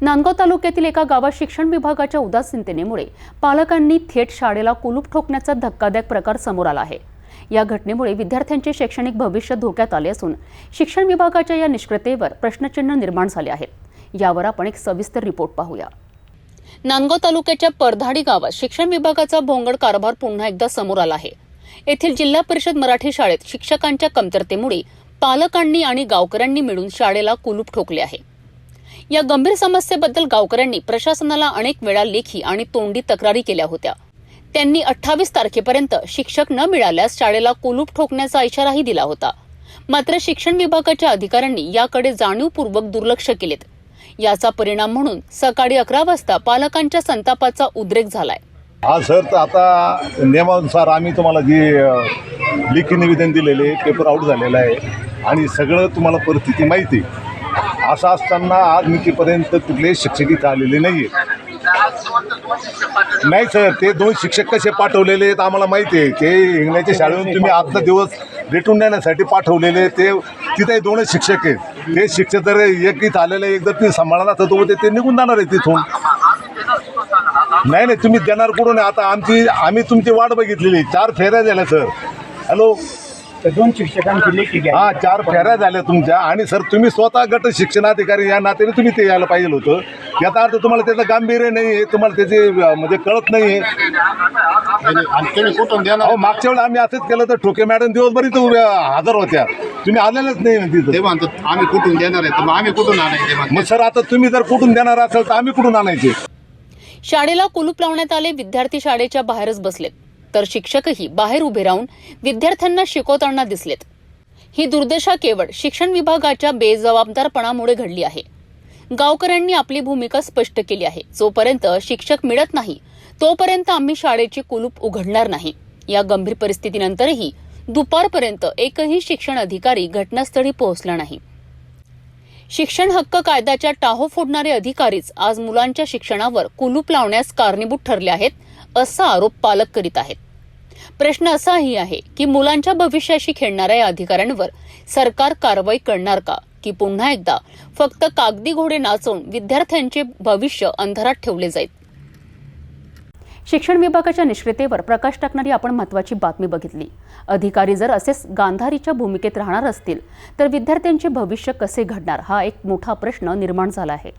नांदगाव तालुक्यातील एका गावात शिक्षण विभागाच्या उदासीनतेमुळे पालकांनी थेट शाळेला कुलूप ठोकण्याचा धक्कादायक प्रकार समोर आला आहे. या घटनेमुळे विद्यार्थ्यांचे शैक्षणिक भविष्य धोक्यात आले असून शिक्षण विभागाच्या या निष्क्रियतेवर प्रश्नचिन्ह निर्माण झाले आहेत. यावर आपण एक सविस्तर रिपोर्ट पाहूया. नांदगाव तालुक्याच्या परधाडी गावात शिक्षण विभागाचा भोंगड कारभार पुन्हा एकदा समोर आला आहे. येथील जिल्हा परिषद मराठी शाळेत शिक्षकांच्या कमतरतेमुळे पालकांनी आणि गावकऱ्यांनी मिळून शाळेला कुलूप ठोकले आहे. या गंभीर समस्येबद्दल गावकऱ्यांनी प्रशासनाला अनेक वेळा लेखी आणि तोंडी तक्रारी केल्या होत्या. त्यांनी अठ्ठावीस तारखेपर्यंत शिक्षक न मिळाल्यास शाळेला कुलूप ठोकण्याचा इशाराही दिला होता. मात्र शिक्षण विभागाच्या अधिकाऱ्यांनी याकडे जाणीवपूर्वक दुर्लक्ष केलेत. याचा परिणाम म्हणून सकाळी अकरा वाजता पालकांच्या संतापाचा उद्रेक झालाय. हा सर तर आता नियमानुसार आम्ही तुम्हाला जे लेखी निवेदन दिलेले पेपर आउट झालेला आहे. आणि सगळं तुम्हाला परिस्थिती माहिती आहे. असं असताना आज मितीपर्यंत कुठलेही शिक्षक इथं आलेले नाही नाही सर ते दोन शिक्षक कसे पाठवलेले आहेत आम्हाला माहिती आहे. ते इंग्लंडच्या शाळेतून तुम्ही आजचा दिवस भेटून देण्यासाठी पाठवलेले ते तिथे दोनच शिक्षक आहेत. ते शिक्षक जर एक इथं आलेले एक जर ते सांभाळला तर तो ते निघून जाणार आहे तिथून. नाही नाही तुम्ही देणार कुठून आता आमची आम्ही तुमची वाट बघितलेली चार फेऱ्या झाल्या सर. हॅलो? तर दोन शिक्षकांची लेखी घ्या. हा चार फेऱ्या झाल्या तुमच्या. आणि सर तुम्ही स्वतः गट शिक्षणाधिकारी या नात्याने तुम्ही ते यायला पाहिजे होतं. याचा अर्थ तुम्हाला त्याचं गांभीर्य नाही आहे तुम्हाला त्याचे अं, म्हणजे कळत नाही आहे. आणि तुम्ही कुठून देणार? अहो मागच्या वेळेला आम्ही असंच केलं तर ठोके मॅडम दिवसभर इथं उभ्या हजर होत्या. तुम्ही आलेलेच नाही ना ते तिथं म्हणतात आम्ही कुठून देणार आहे? तर मग आम्ही कुठून आणायचे म्हणतात. मग सर आता तुम्ही जर कुठून देणार असाल तर आम्ही कुठून आणायचे? शाळेला कुलूप लावण्यात आले विद्यार्थी शाळेच्या बाहेरच बसलेत. तर शिक्षकही बाहेर उभे राहून विद्यार्थ्यांना शिकवताना दिसलेत. ही दुर्दशा केवळ शिक्षण विभागाच्या बेजबाबदारपणामुळे घडली आहे. गावकऱ्यांनी आपली भूमिका स्पष्ट केली आहे. जोपर्यंत शिक्षक मिळत नाही तोपर्यंत आम्ही शाळेची कुलूप उघडणार नाही. या गंभीर परिस्थितीनंतरही दुपारपर्यंत एकही शिक्षण अधिकारी घटनास्थळी पोहोचला नाही. शिक्षण हक्क कायद्याच्या टाहो फोडणारे अधिकारीच आज मुलांच्या शिक्षणावर कुलूप लावण्यास कारणीभूत ठरले आहेत असा आरोप पालक करीत आहेत. प्रश्न असाही आहे की मुलांच्या भविष्याशी खेळणाऱ्या या अधिकाऱ्यांवर सरकार कारवाई करणार का? की पुन्हा एकदा फक्त कागदी घोडे नाचवून विद्यार्थ्यांचे भविष्य अंधारात ठेवले जाईल? शिक्षण विभागाच्या निष्क्रियतेवर प्रकाश टाकणारी आपण महत्वाची बातमी बघितली. अधिकारी जर असेच गांधारीच्या भूमिकेत राहणार असतील तर विद्यार्थ्यांचे भविष्य कसे घडणार हा एक मोठा प्रश्न निर्माण झाला आहे.